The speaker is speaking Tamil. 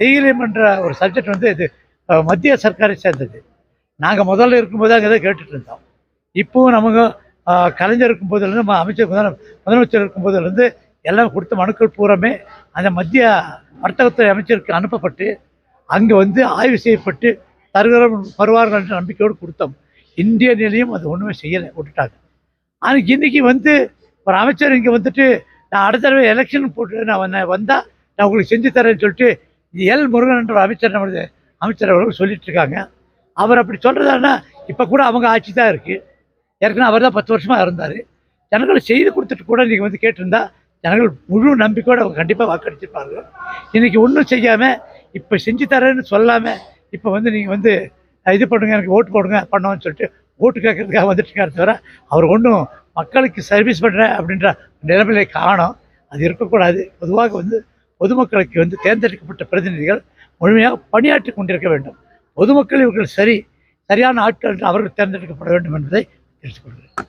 தேயிலம் என்ற ஒரு சப்ஜெக்ட் வந்து இது மத்திய சர்க்காரை சேர்ந்தது. நாங்கள் முதல்ல இருக்கும்போது அங்கே தான் கேட்டுட்டு இருந்தோம். இப்போவும் நமக்கு கலைஞர் இருக்கும்போதுலேருந்து நம்ம அமைச்சர் முதல முதலமைச்சர் இருக்கும்போதுலேருந்து எல்லாம் கொடுத்த மனுக்கள் பூராமே அந்த மத்திய வர்த்தகத்துறை அமைச்சருக்கு அனுப்பப்பட்டு அங்கே வந்து ஆய்வு செய்யப்பட்டு தருகிற வருவார்கள் என்ற நம்பிக்கையோடு கொடுத்தோம். இந்திய நிலையும் அது ஒன்றுமே செய்யலை விட்டுட்டாங்க. ஆனால் இன்றைக்கி வந்து ஒரு அமைச்சர் இங்கே வந்துட்டு நான் அடுத்த தடவை எலெக்ஷன் போட்டு நான் வந்தேன் வந்தால் நான் உங்களுக்கு செஞ்சு தரேன்னு சொல்லிட்டு எல் முருகன் என்ற ஒரு அமைச்சர் நம்மளது அமைச்சர் அவர்கள் சொல்லிட்டு இருக்காங்க அவர் அப்படி சொல்கிறதானா இப்போ கூட அவங்க ஆட்சி தான் இருக்குது ஏற்கனவே அவர் தான் பத்து வருஷமாக இருந்தார். ஜனங்கள் செய்து கொடுத்துட்டு கூட நீங்கள் வந்து கேட்டிருந்தா ஜனங்கள் முழு நம்பிக்கையோடு அவங்க கண்டிப்பாக வாக்களிச்சிருப்பாங்க இன்றைக்கி ஒன்றும் செய்யாமல் இப்போ செஞ்சு தரேன்னு சொல்லாமல் இப்போ வந்து நீங்கள் வந்து இது பண்ணுங்க எனக்கு ஓட்டு போடுங்க பண்ணோன்னு சொல்லிட்டு ஓட்டு கேட்கறதுக்காக வந்துட்டு தவிர அவர் ஒன்றும் மக்களுக்கு சர்வீஸ் பண்ணுறேன் அப்படின்ற நிலைமையில காணும். அது இருக்கக்கூடாது. பொதுவாக வந்து பொதுமக்களுக்கு வந்து தேர்ந்தெடுக்கப்பட்ட பிரதிநிதிகள் முழுமையாக பணியாற்றி கொண்டிருக்க வேண்டும். பொதுமக்கள் இவர்கள் சரி சரியான ஆட்கள் என்று அவர்கள் தேர்ந்தெடுக்கப்பட வேண்டும் என்பதை தெரிவித்துக் கொள்கிறேன்.